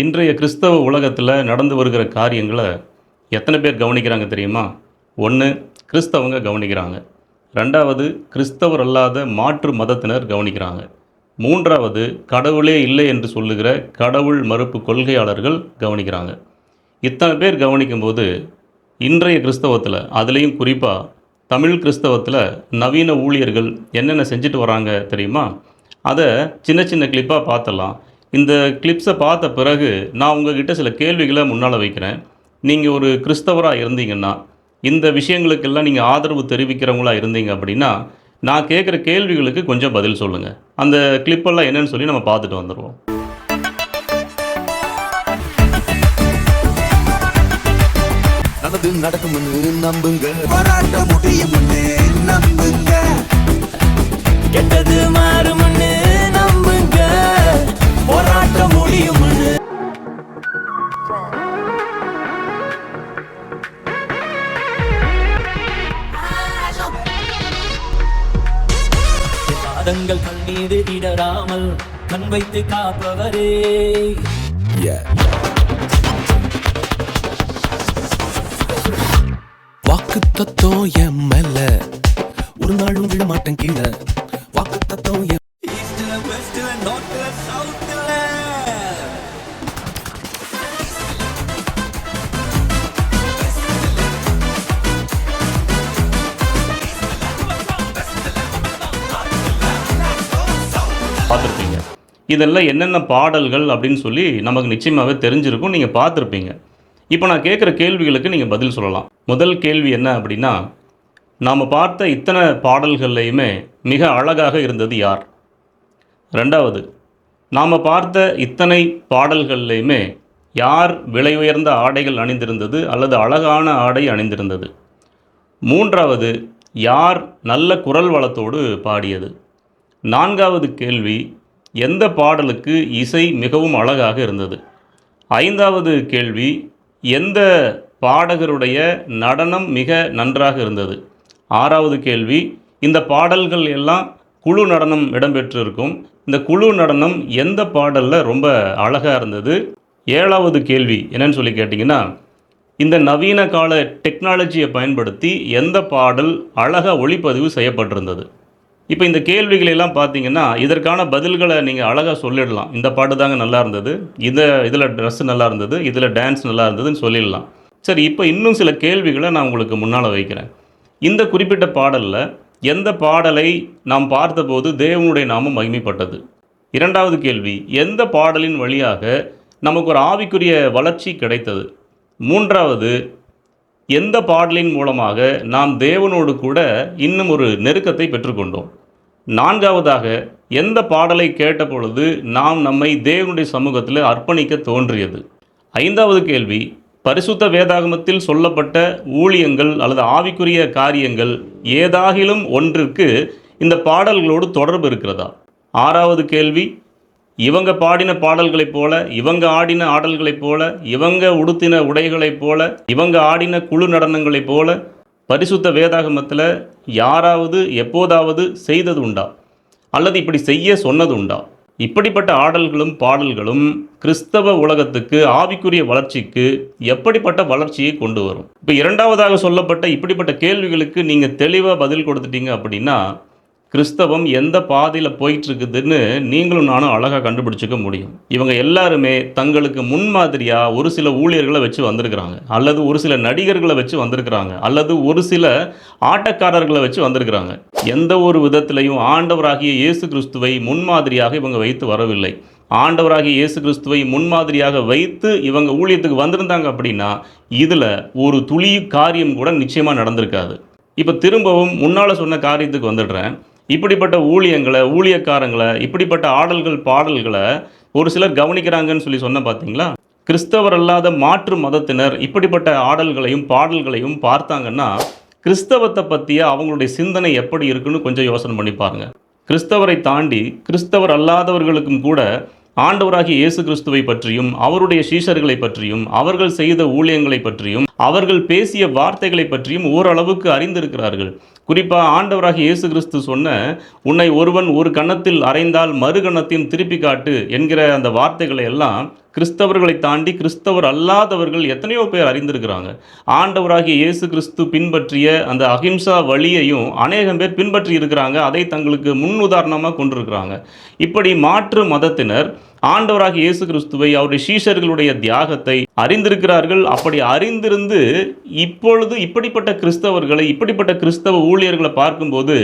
இன்றைய கிறிஸ்தவ உலகத்தில் நடந்து வருகிற காரியங்களை எத்தனை பேர் கவனிக்கிறாங்க தெரியுமா? ஒன்று கிறிஸ்தவங்க கவனிக்கிறாங்க. ரெண்டாவது கிறிஸ்தவர் அல்லாத மாற்று மதத்தினர் கவனிக்கிறாங்க. மூன்றாவது கடவுளே இல்லை என்று சொல்லுகிற கடவுள் மறுப்பு கொள்கையாளர்கள் கவனிக்கிறாங்க. இத்தனை பேர் கவனிக்கும்போது இன்றைய கிறிஸ்தவத்தில் அதுலேயும் குறிப்பாக தமிழ் கிறிஸ்தவத்தில் நவீன ஊழியர்கள் என்னென்ன செஞ்சுட்டு வராங்க தெரியுமா? அதை சின்ன சின்ன கிளிப்பாக பார்த்தலாம் இந்த கிளிப்ஸை பார்த்த பிறகு நான் உங்ககிட்ட சில கேள்விகளை முன்னால் வைக்கிறேன். நீங்கள் ஒரு கிறிஸ்தவராக இருந்தீங்கன்னா இந்த விஷயங்களுக்கெல்லாம் நீங்கள் ஆதரவு தெரிவிக்கிறவங்களா இருந்தீங்க அப்படின்னா நான் கேட்குற கேள்விகளுக்கு கொஞ்சம் பதில் சொல்லுங்கள் அந்த கிளிப்பெல்லாம் என்னன்னு சொல்லி நம்ம பார்த்துட்டு வந்துடுவோம் நல்லது நடக்கும்னு நம்புங்க. போராட்ட முடியும்னு நம்புங்க. கெட்டது மாறும்னு நம்புங்க போராட்ட முடியும்னு. பாதங்கள் கண்ணீர் இடராமல் கண் வைத்து காப்பவரே. வாக்கு தத்தோ என் மேல ஒரு நாளும் விழமாட்டேன் கீழே. இதெல்லாம் என்னென்ன பாடல்கள் அப்படின்னு சொல்லி நமக்கு நிச்சயமாகவே தெரிஞ்சிருக்கும். நீங்கள் பார்த்துருப்பீங்க. இப்போ நான் கேட்குற கேள்விகளுக்கு நீங்கள் பதில் சொல்லலாம். முதல் கேள்வி என்ன அப்படின்னா நாம் பார்த்த இத்தனை பாடல்கள்லையுமே மிக அழகாக இருந்தது யார்? ரெண்டாவது நாம் பார்த்த இத்தனை பாடல்கள்லையுமே யார் விலை உயர்ந்த ஆடைகள் அணிந்திருந்தது அல்லது அழகான ஆடை அணிந்திருந்தது? மூன்றாவது யார் நல்ல குரல் வளத்தோடு பாடியது? நான்காவது கேள்வி எந்த பாடலுக்கு இசை மிகவும் அழகாக இருந்தது? ஐந்தாவது கேள்வி எந்த பாடகருடைய நடனம் மிக நன்றாக இருந்தது? ஆறாவது கேள்வி இந்த பாடல்கள் எல்லாம் குழு நடனம் இடம்பெற்றிருக்கும். இந்த குழு நடனம் எந்த பாடலில் ரொம்ப அழகாக இருந்தது? ஏழாவது கேள்வி என்னன்னு சொல்லி கேட்டிங்கன்னா இந்த நவீன கால டெக்னாலஜியை பயன்படுத்தி எந்த பாடல் அழகாக ஒளிப்பதிவு செய்யப்பட்டிருந்தது? இப்போ இந்த கேள்விகளை எல்லாம் பார்த்தீங்கன்னா இதற்கான பதில்களை நீங்கள் அழகாக சொல்லிடலாம். இந்த பாட்டு தாங்க நல்லா இருந்தது. இதை இதில் ட்ரெஸ் நல்லா இருந்தது. இதில் டான்ஸ் நல்லா இருந்ததுன்னு சொல்லிடலாம். சரி இப்போ இன்னும் சில கேள்விகளை நான் உங்களுக்கு முன்னால் வைக்கிறேன். இந்த குறிப்பிட்ட பாடலில் எந்த பாடலை நாம் பார்த்தபோது தேவனுடைய நாமம் மகிமைப்பட்டது? இரண்டாவது கேள்வி எந்த பாடலின் வழியாக நமக்கு ஒரு ஆவிக்குரிய வளர்ச்சி கிடைத்தது? மூன்றாவது எந்த பாடலின் மூலமாக நாம் தேவனோடு கூட இன்னும் ஒரு நெருக்கத்தை பெற்றுக்கொண்டோம்? நான்காவதாக எந்த பாடலை கேட்ட பொழுது நாம் நம்மை தேவனுடைய சமூகத்தில் அர்ப்பணிக்க தோன்றியது? ஐந்தாவது கேள்வி பரிசுத்த வேதாகமத்தில் சொல்லப்பட்ட ஊழியங்கள் அல்லது ஆவிக்குரிய காரியங்கள் ஏதாகிலும் ஒன்றிற்கு இந்த பாடல்களோடு தொடர்பு இருக்கிறதா? ஆறாவது கேள்வி இவங்க பாடின பாடல்களைப் போல இவங்க ஆடின ஆடல்களைப் போல இவங்க உடுத்தின உடைகளைப் போல இவங்க ஆடின குழு நடனங்களைப் போல பரிசுத்த வேதாகமத்தில் யாராவது எப்போதாவது செய்தது உண்டா அல்லது இப்படி செய்ய சொன்னது உண்டா இப்படிப்பட்ட ஆடல்களும் பாடல்களும் கிறிஸ்தவ உலகத்துக்கு ஆவிக்குரிய வளர்ச்சிக்கு எப்படிப்பட்ட வளர்ச்சியை கொண்டு வரும்? இப்போ இரண்டாவதாக சொல்லப்பட்ட இப்படிப்பட்ட கேள்விகளுக்கு நீங்கள் தெளிவாக பதில் கொடுத்துட்டீங்க அப்படின்னா கிறிஸ்தவம் எந்த பாதையில் போயிட்டுருக்குதுன்னு நீங்களும் நானும் அழகாக கண்டுபிடிச்சிக்க முடியும். இவங்க எல்லாருமே தங்களுக்கு முன்மாதிரியாக ஒரு சில ஊழியர்களை வச்சு வந்திருக்கிறாங்க. அல்லது ஒரு சில நடிகர்களை வச்சு வந்திருக்கிறாங்க. அல்லது ஒரு சில ஆட்டக்காரர்களை வச்சு வந்திருக்கிறாங்க. எந்த ஒரு விதத்திலையும் ஆண்டவராகிய இயேசு கிறிஸ்துவை முன்மாதிரியாக இவங்க வைத்து வரவில்லை. ஆண்டவராகிய இயேசு கிறிஸ்துவை முன்மாதிரியாக வைத்து இவங்க ஊழியத்துக்கு வந்திருந்தாங்க அப்படின்னா இதில் ஒரு துளி காரியம் கூட நிச்சயமாக நடந்திருக்காது. இப்போ திரும்பவும் முன்னால் சொன்ன காரியத்துக்கு வந்துடுறேன். இப்படிப்பட்ட ஊழியங்களை ஊழியக்காரங்களை இப்படிப்பட்ட ஆடல்கள் பாடல்களை ஒரு சிலர் கவனிக்கிறாங்கன்னு சொல்லி சொன்ன பார்த்தீங்களா கிறிஸ்தவர் அல்லாத மாற்று மதத்தினர் இப்படிப்பட்ட ஆடல்களையும் பாடல்களையும் பார்த்தாங்கன்னா கிறிஸ்தவத்தை பற்றிய அவங்களுடைய சிந்தனை எப்படி இருக்குன்னு கொஞ்சம் யோசனை பண்ணி பாருங்க. கிறிஸ்தவரை தாண்டி கிறிஸ்தவர் அல்லாதவர்களுக்கும் கூட ஆண்டவராகிய இயேசு கிறிஸ்துவை பற்றியும் அவருடைய சீஷர்களை பற்றியும் அவர்கள் செய்த ஊழியங்களை பற்றியும் அவர்கள் பேசிய வார்த்தைகளை பற்றியும் ஓரளவுக்கு அறிந்திருக்கிறார்கள். குறிப்பாக ஆண்டவராக இயேசு கிறிஸ்து சொன்ன உன்னை ஒருவன் ஒரு கணத்தில் அறைந்தால் மறு கன்னத்தையும் திருப்பி காட்டு என்கிற அந்த வார்த்தைகளை எல்லாம் கிறிஸ்தவர்களை தாண்டி கிறிஸ்தவர் அல்லாதவர்கள் எத்தனையோ பேர் அறிந்திருக்கிறாங்க. ஆண்டவராகிய இயேசு கிறிஸ்து பின்பற்றிய அந்த அகிம்சா வழியையும் அநேகம் பேர் பின்பற்றி இருக்கிறாங்க. அதை தங்களுக்கு முன் உதாரணமாக கொண்டிருக்கிறாங்க. இப்படி மாற்று மதத்தினர் ஆண்டவராக இயேசு கிறிஸ்துவை அவருடைய சீஷர்களுடைய தியாகத்தை அறிந்திருக்கிறார்கள். அப்படி அறிந்திருந்து இப்பொழுது இப்படிப்பட்ட கிறிஸ்தவர்களை இப்படிப்பட்ட கிறிஸ்தவ ஊழியர்களை பார்க்கும்போது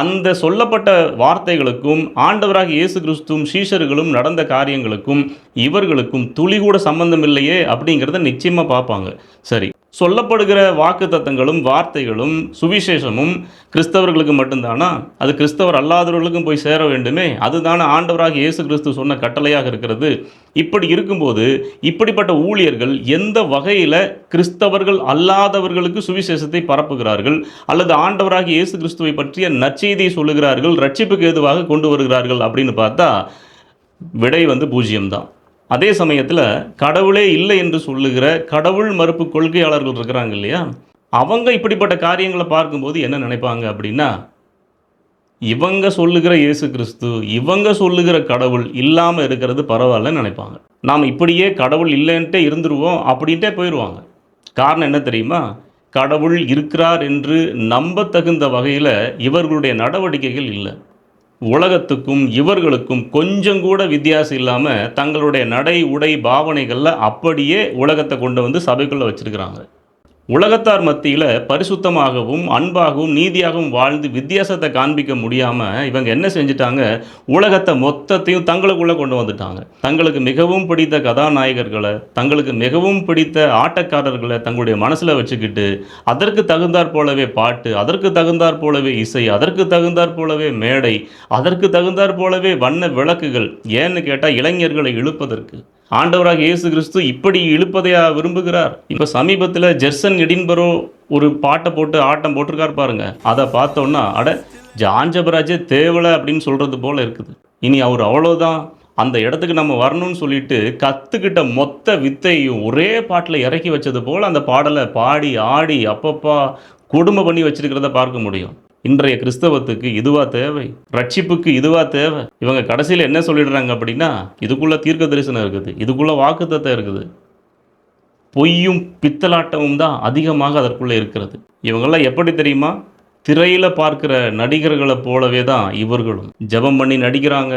அந்த சொல்லப்பட்ட வார்த்தைகளுக்கும் ஆண்டவராக இயேசு கிறிஸ்துவும் சீஷர்களும் நடந்த காரியங்களுக்கும் இவர்களுக்கும் துளி கூட சம்பந்தம் இல்லையே அப்படிங்கிறத நிச்சயமாக பார்ப்பாங்க. சரி. சொல்லப்படுகிற வாக்கு தத்தங்களும் வார்த்தைகளும் சுவிசேஷமும் கிறிஸ்தவர்களுக்கு மட்டும்தானா? அது கிறிஸ்தவர் அல்லாதவர்களுக்கும் போய் சேர வேண்டுமே? அதுதானே ஆண்டவராக இயேசு கிறிஸ்து சொன்ன கட்டளையாக இருக்கிறது. இப்படி இருக்கும்போது இப்படிப்பட்ட ஊழியர்கள் எந்த வகையில் கிறிஸ்தவர்கள் அல்லாதவர்களுக்கு சுவிசேஷத்தை பரப்புகிறார்கள்? அல்லது ஆண்டவராக இயேசு கிறிஸ்துவை பற்றிய நற்செய்தியை சொல்லுகிறார்கள் ரட்சிப்புக்கு ஏதுவாக கொண்டு வருகிறார்கள் அப்படின்னு பார்த்தா விடை வந்து பூஜ்ஜியம்தான். அதே சமயத்தில் கடவுளே இல்லை என்று சொல்லுகிற கடவுள் மறுப்பு கொள்கையாளர்கள் இருக்கிறாங்க இல்லையா? அவங்க இப்படிப்பட்ட காரியங்களை பார்க்கும்போது என்ன நினைப்பாங்க அப்படின்னா இவங்க சொல்லுகிற இயேசு கிறிஸ்து இவங்க சொல்லுகிற கடவுள் இல்லாமல் இருக்கிறது பரவாயில்லன்னு நினைப்பாங்க. நாம் இப்படியே கடவுள் இல்லைன்ட்டே இருந்துருவோம் அப்படின்ட்டே போயிடுவாங்க காரணம் என்ன தெரியுமா? கடவுள் இருக்கிறார் என்று நம்பத்தகுந்த வகையில் இவர்களுடைய நடவடிக்கைகள் இல்லை. உலகத்துக்கும் இவர்களுக்கும் கொஞ்சம் கூட வித்தியாசம் இல்லாமல் தங்களுடைய நடை உடை பாவனைகளில் அப்படியே உலகத்தை கொண்டு வந்து சபைக்குள்ளே வச்சிருக்கிறாங்க. உலகத்தார் மத்தியில் பரிசுத்தமாகவும் அன்பாகவும் நீதியாகவும் வாழ்ந்து வித்தியாசத்தை காண்பிக்க முடியாமல் இவங்க என்ன செஞ்சிட்டாங்க? உலகத்தை மொத்தத்தையும் தங்களுக்குள்ளே கொண்டு வந்துட்டாங்க. தங்களுக்கு மிகவும் பிடித்த கதாநாயகர்களை தங்களுக்கு மிகவும் பிடித்த ஆட்டக்காரர்களை தங்களுடைய மனசில் வச்சுக்கிட்டு அதற்கு தகுந்தாற் போலவே பாட்டு அதற்கு தகுந்தாற் போலவே இசை அதற்கு தகுந்தாற் போலவே மேடை அதற்கு தகுந்தாற் போலவே வண்ண விளக்குகள் ஏன்னு கேட்டால் இளைஞர்களை இழுப்பதற்கு. ஆண்டவராக இயேசு கிறிஸ்து இப்படி இழுப்பதையா விரும்புகிறார்? இப்போ சமீபத்தில் ஜெர்சன் எடின்பரோ ஒரு பாட்டை போட்டு ஆட்டம் போட்டிருக்கார் பாருங்க. அதை பார்த்தோன்னா அட ஜாஞ்சபராஜே தேவலை அப்படின்னு சொல்கிறது போல் இருக்குது. இனி அவர் அவ்வளோதான் அந்த இடத்துக்கு நம்ம வரணும்னு சொல்லிட்டு கற்றுக்கிட்ட மொத்த வித்தையும் ஒரே பாட்டில் இறக்கி வச்சது போல் அந்த பாடலை பாடி ஆடி அப்பப்பா கொடுமை பண்ணி வச்சிருக்கிறத பார்க்க முடியும். இன்றைய கிறிஸ்தவத்துக்கு இதுவா தேவை? ரட்சிப்புக்கு இதுவா தேவை? இவங்க கடைசியில் என்ன சொல்லிடுறாங்க அப்படின்னா இதுக்குள்ள தீர்க்க தரிசனம் இருக்குது இதுக்குள்ள வாக்குத்தத்தம் இருக்குது. பொய்யும் பித்தலாட்டமும் தான் அதிகமாக அதற்குள்ளே இருக்கிறது. இவங்கெல்லாம் எப்படி தெரியுமா? திரையில் பார்க்குற நடிகர்களை போலவே தான் இவர்களும். ஜெபம் பண்ணி நடிக்கிறாங்க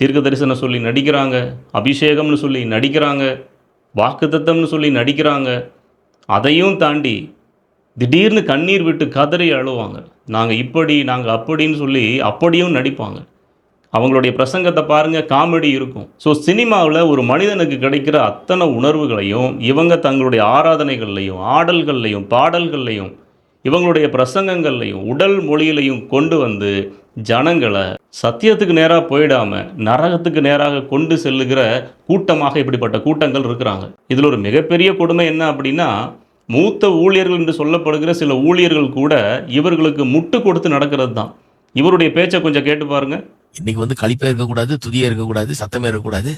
தீர்க்க தரிசனம் சொல்லி நடிக்கிறாங்க அபிஷேகம்னு சொல்லி நடிக்கிறாங்க வாக்குத்தத்தம்னு சொல்லி நடிக்கிறாங்க. அதையும் தாண்டி திடீர்னு கண்ணீர் விட்டு கதறி அழுவாங்க. நாங்கள் இப்படி நாங்கள் அப்படின்னு சொல்லி அப்படியும் நடிப்பாங்க. அவங்களுடைய பிரசங்கத்தை பாருங்கள் காமெடி இருக்கும். ஸோ சினிமாவில் ஒரு மனிதனுக்கு கிடைக்கிற அத்தனை உணர்வுகளையும் இவங்க தங்களுடைய ஆராதனைகள்லையும் ஆடல்கள்லையும் பாடல்கள்லையும் இவங்களுடைய பிரசங்கங்கள்லையும் உடல் மொழியிலையும் கொண்டு வந்து ஜனங்களை சத்தியத்துக்கு நேராக போயிடாமல் நரகத்துக்கு நேராக கொண்டு செல்லுகிற கூட்டமாக இப்படிப்பட்ட கூட்டங்கள் இருக்கிறாங்க. இதில் ஒரு மிகப்பெரிய கொடுமை என்ன அப்படின்னா மூத்த ஊழியர்கள் என்று சொல்லப்படுகிற சில ஊழியர்கள் கூட இவர்களுக்கு முட்டு கொடுத்து நடக்கிறது தான். இவருடைய பேச்சை கொஞ்சம் கேட்டு பாருங்க. இன்னைக்கு வந்து கழிப்பே இருக்கக்கூடாது துதியே இருக்கக்கூடாது சத்தமே இருக்கக்கூடாது.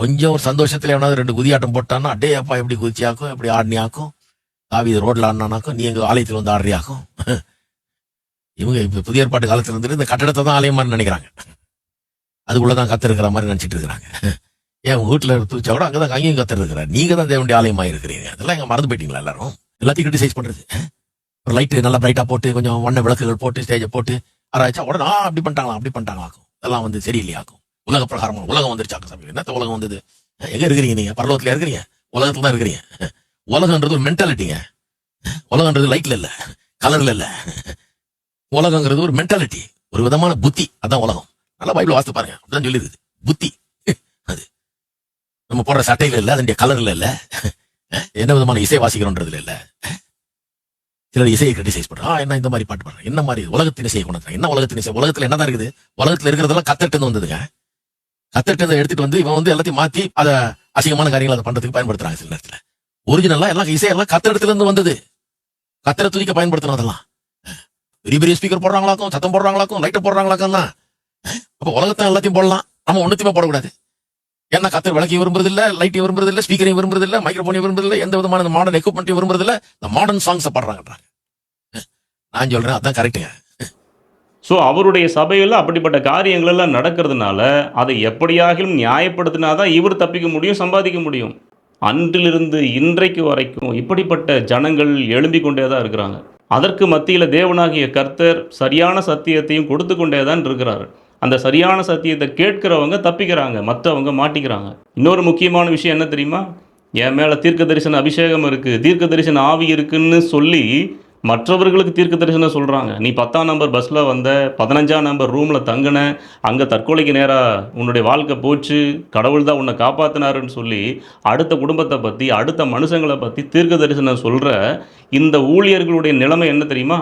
கொஞ்சம் ஒரு சந்தோஷத்துல எவனாவது ரெண்டு குதியாட்டம் போட்டான்னா அடே அப்பா எப்படி குதிச்சியாக்கும் எப்படி ஆடினியாக்கும்? தாவி ரோட்ல ஆடினானாக்கும் நீ எங்க ஆலயத்தில் வந்து ஆடுறியாக்கும்? இவங்க இப்ப புதிய ஏற்பாட்டு காலத்துல இருந்துட்டு இந்த கட்டடத்தை தான் ஆலயம் மாதிரி நினைக்கிறாங்க. அதுக்குள்ளதான் கத்து இருக்கிற மாதிரி நினைச்சிட்டு இருக்கிறாங்க. ஏன் வீட்டில் இருந்துச்சா தூச்சா கூட அங்கதான் அங்கேயும் கத்து நீங்க தான் தேவனுடைய ஆலயமா இருக்கிறீங்க அதெல்லாம் எங்க மறந்து போயிட்டீங்களா எல்லாரும்? எல்லாத்தையும் கிரிட்டிசைஸ் பண்றது ஒரு லைட்டு நல்லா பிரைட்டா போட்டு கொஞ்சம் வண்ண விளக்குகள் போட்டு ஸ்டேஜை போட்டு ஆராய்ச்சா உடனே அப்படி பண்ணிட்டாங்களா அப்படி பண்ணிட்டாங்களாக்கும். அதெல்லாம் வந்து சரியில்லையாக்கும். உலக பிரகாரம் உலகம் வந்துருச்சாக்கும் சாமி. என்னத்த உலகம் வந்தது? எங்க இருக்கிறீங்க நீங்க? பரலோகத்துல இருக்கிறீங்க? உலகத்துல தான் இருக்கிறீங்க உலகன்றது ஒரு மென்டாலிட்டிங்க உலகன்றது லைட்ல இல்ல. கலர்ல இல்ல. உலகங்கிறது ஒரு மென்டாலிட்டி ஒரு விதமான புத்தி. அதான் உலகம். நல்லா பைபிள் வாசித்து பாருங்க. அப்படிதான் சொல்லிருக்குது புத்தி. அது. நம்ம போடுற சட்டையில இல்ல அதனுடைய கலர்ல இல்ல. என்ன விதமான இசை வாசிக்கிறோன்றதுல இல்ல. சிலர் இசையை கிரிட்டிசைஸ் பண்றாங்க. ஆ, என்ன இந்த மாதிரி பாட்டு பாடுறேன் என்ன மாதிரி உலகத்தின் இசையை கொண்டு என்ன உலகத்தின் இசை? உலகத்துல என்னதான் இருக்குது? உலகத்துல இருக்கிறதெல்லாம் கத்தட்டு வந்ததுங்க. கத்தட்டு எடுத்துட்டு வந்து இவன் வந்து எல்லாத்தையும் மாத்தி அதை அசிங்கமான காரியங்களை அதை பண்றதுக்கு பயன்படுத்துறாங்க சில நேரத்துல. ஒரிஜினலா எல்லாம் இசையெல்லாம் கத்தடத்துல இருந்து வந்தது. கத்தரை துதிக்க பயன்படுத்தணும் அதெல்லாம். பெரிய பெரிய ஸ்பீக்கர் போடுறாங்களாக்கும் சத்தம் போடுறாங்களாக்கும் லைட்டை போடுறாங்களாக்கும் தான் அப்போ உலகத்தை எல்லாத்தையும் போடலாம். நம்ம ஒன்றுத்தையுமே போடக்கூடாது. ஏன்னா கத்தர் விளக்கையும் விரும்புறது இல்ல லைட்டையும் விரும்புறது இல்ல ஸ்பீக்கரையும் விரும்புறது இல்ல மைக்ரோஃபோனையும் விரும்புறது இல்ல எந்த விதமான மாடர்ன் எக்யூப்மெண்ட்டையும் விரும்புறது இல்ல இந்த மாடர்ன் சாங்ஸ் பாடுறாங்கன்றாங்க. நான் சொல்றேன் அதான் கரெக்டுங்க ஸோ அவருடைய சபையில் அப்படிப்பட்ட காரியங்கள் எல்லாம் நடக்கிறதுனால அதை எப்படியாகிலும் நியாயப்படுத்தினா தான் இவர் தப்பிக்க முடியும் சம்பாதிக்க முடியும். அன்றிலிருந்து இன்றைக்கு வரைக்கும் இப்படிப்பட்ட ஜனங்கள் எழும்பிக் கொண்டே தான் இருக்கிறாங்க. அதற்கு மத்தியில் தேவனாகிய கர்த்தர் சரியான சத்தியத்தையும் கொடுத்து கொண்டே தான் இருக்கிறார். அந்த சரியான சத்தியத்தை கேட்கிறவங்க தப்பிக்கிறாங்க மற்றவங்க மாட்டிக்கிறாங்க. இன்னொரு முக்கியமான விஷயம் என்ன தெரியுமா? என் மேலே தீர்க்க தரிசன அபிஷேகம் இருக்குது தீர்க்க தரிசன ஆவி இருக்குன்னு சொல்லி மற்றவர்களுக்கு தீர்க்க தரிசனம் சொல்கிறாங்க நீ பத்தாம் நம்பர் பஸ்ஸில் வந்த பதினஞ்சாம் நம்பர் ரூமில் தங்கின அங்கே தற்கொலைக்கு நேராக உன்னுடைய வாழ்க்கை போச்சு கடவுள் தான் உன்னை காப்பாற்றினாருன்னு சொல்லி அடுத்த குடும்பத்தை பற்றி அடுத்த மனுஷங்களை பற்றி தீர்க்க தரிசனம் சொல்கிற இந்த ஊழியர்களுடைய நிலைமை என்ன தெரியுமா?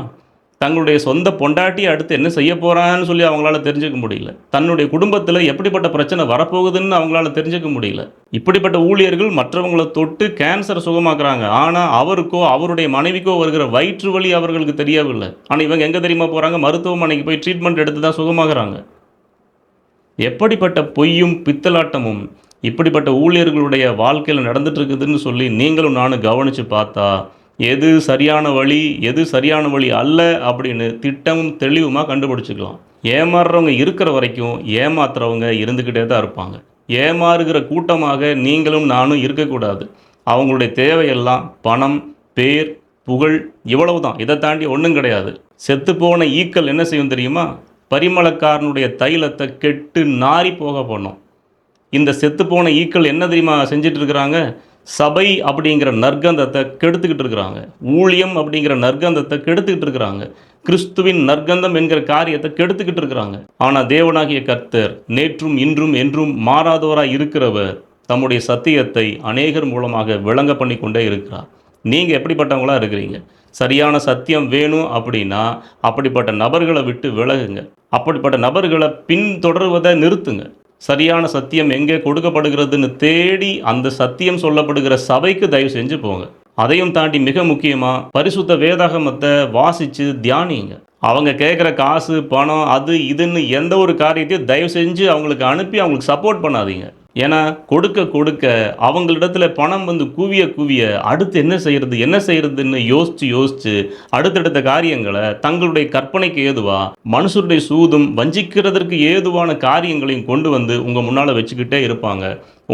தங்களுடைய சொந்த பொண்டாட்டி அடுத்து என்ன செய்ய போகிறான்னு சொல்லி அவங்களால தெரிஞ்சுக்க முடியல. தன்னுடைய குடும்பத்தில் எப்படிப்பட்ட பிரச்சனை வரப்போகுதுன்னு அவங்களால தெரிஞ்சுக்க முடியல. இப்படிப்பட்ட ஊழியர்கள் மற்றவங்களை தொட்டு கேன்சர் சுகமாக்குறாங்க. ஆனால் அவருக்கோ அவருடைய மனைவிக்கோ வருகிற வயிற்று வலி அவர்களுக்கு தெரியவில்லை. ஆனால் இவங்க எங்கே தெரியுமா போகிறாங்க மருத்துவமனைக்கு போய் ட்ரீட்மெண்ட் எடுத்து தான் சுகமாகறாங்க எப்படிப்பட்ட பொய்யும் பித்தலாட்டமும் இப்படிப்பட்ட ஊழியர்களுடைய வாழ்க்கையில் நடந்துட்டு இருக்குதுன்னு சொல்லி நீங்களும் நானும் கவனித்து பார்த்தா எது சரியான வழி எது சரியான வழி அல்ல அப்படின்னு திட்டமும் தெளிவுமாக கண்டுபிடிச்சிக்கலாம். ஏமாறுறவங்க இருக்கிற வரைக்கும் ஏமாத்துறவங்க இருந்துக்கிட்டே தான் இருப்பாங்க. ஏமாறுகிற கூட்டமாக நீங்களும் நானும் இருக்கக்கூடாது. அவங்களுடைய தேவையெல்லாம் பணம் பேர் புகழ் இவ்வளவு தான் இதை தாண்டி ஒன்றும் கிடையாது. செத்துப்போன ஈக்கள் என்ன செய்யும் தெரியுமா? பரிமளக்காரனுடைய தைலத்தை கெட்டு நாறி போக பண்ணும் இந்த செத்துப்போன ஈக்கள் என்ன தெரியுமா செஞ்சுட்டு இருக்கிறாங்க? சபை அப்படிங்கிற நற்கந்தத்தை கெடுத்துக்கிட்டு இருக்கிறாங்க. ஊழியம் அப்படிங்கிற நற்கந்தத்தை கெடுத்துக்கிட்டு இருக்கிறாங்க. கிறிஸ்துவின் நற்கந்தம் என்கிற காரியத்தை கெடுத்துக்கிட்டு இருக்கிறாங்க. ஆனால் தேவனாகிய கர்த்தர் நேற்றும் இன்றும் என்றும் மாறாதவராய் இருக்கிறவர் தம்முடைய சத்தியத்தை அநேகர் மூலமாக விளங்க பண்ணி கொண்டே இருக்கிறார். நீங்கள் எப்படிப்பட்டவங்களாக இருக்கிறீங்க? சரியான சத்தியம் வேணும் அப்படின்னா அப்படிப்பட்ட நபர்களை விட்டு விலகுங்க. அப்படிப்பட்ட நபர்களை பின்தொடர்வதை நிறுத்துங்க. சரியான சத்தியம் எங்கே கொடுக்கப்படுகிறதுன்னு தேடி அந்த சத்தியம் சொல்லப்படுகிற சபைக்கு தயவு செஞ்சு போங்க. அதையும் தாண்டி மிக முக்கியமாக பரிசுத்த வேதாகமத்தை வாசித்து தியானிங்க. அவங்க கேட்குற காசு பணம் அது இதுன்னு எந்த ஒரு காரியத்தையும் தயவு செஞ்சு அவங்களுக்கு அனுப்பி அவங்களுக்கு சப்போர்ட் பண்ணாதீங்க. ஏன்னா கொடுக்க கொடுக்க அவங்களிடத்துல பணம் வந்து குவிய குவிய அடுத்து என்ன செய்யறது என்ன செய்யறதுன்னு யோசிச்சு யோசிச்சு அடுத்தடுத்த காரியங்களை தங்களுடைய கற்பனைக்கு ஏதுவா மனுஷருடைய சூதும் வஞ்சிக்கிறதற்கு ஏதுவான காரியங்களையும் கொண்டு வந்து உங்க முன்னால வச்சுக்கிட்டே இருப்பாங்க.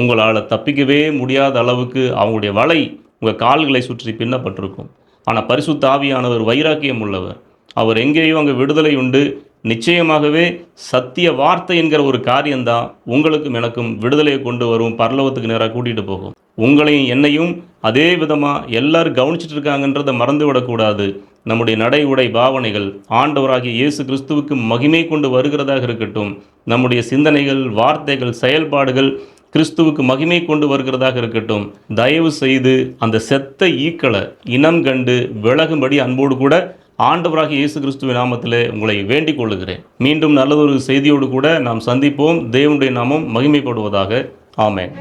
உங்களால் தப்பிக்கவே முடியாத அளவுக்கு அவங்களுடைய வலை உங்கள் கால்களை சுற்றி பின்னப்பட்டிருக்கும். ஆனால் பரிசுத்த ஆவியானவர் வைராக்கியம் உள்ளவர். அவர் எங்கேயும் அங்கே விடுதலை உண்டு நிச்சயமாகவே சத்திய வார்த்தை என்கிற ஒரு காரியம்தான் உங்களுக்கும் எனக்கும் விடுதலையை கொண்டு வரும் பரலோகத்துக்கு நேராக கூட்டிகிட்டு போகும். உங்களையும் என்னையும் அதே விதமாக எல்லாரும் கவனிச்சிட்டு இருக்காங்கன்றதை மறந்து விடக்கூடாது. நம்முடைய நடை உடை பாவனைகள் ஆண்டவராகிய இயேசு கிறிஸ்துவுக்கு மகிமை கொண்டு வருகிறதாக இருக்கட்டும். நம்முடைய சிந்தனைகள் வார்த்தைகள் செயல்பாடுகள் கிறிஸ்துவுக்கு மகிமை கொண்டு வருகிறதாக இருக்கட்டும். தயவு செய்து அந்த செத்த ஈக்களை இனம் கண்டு விலகும்படி அன்போடு கூட ஆண்டவராக இயேசு கிறிஸ்துவ நாமத்திலே உங்களை வேண்டிக் கொள்ளுகிறேன் மீண்டும் நல்லதொரு செய்தியோடு கூட நாம் சந்திப்போம். தேவனுடைய நாமம் மகிமைப்படுவதாக. ஆமேன்.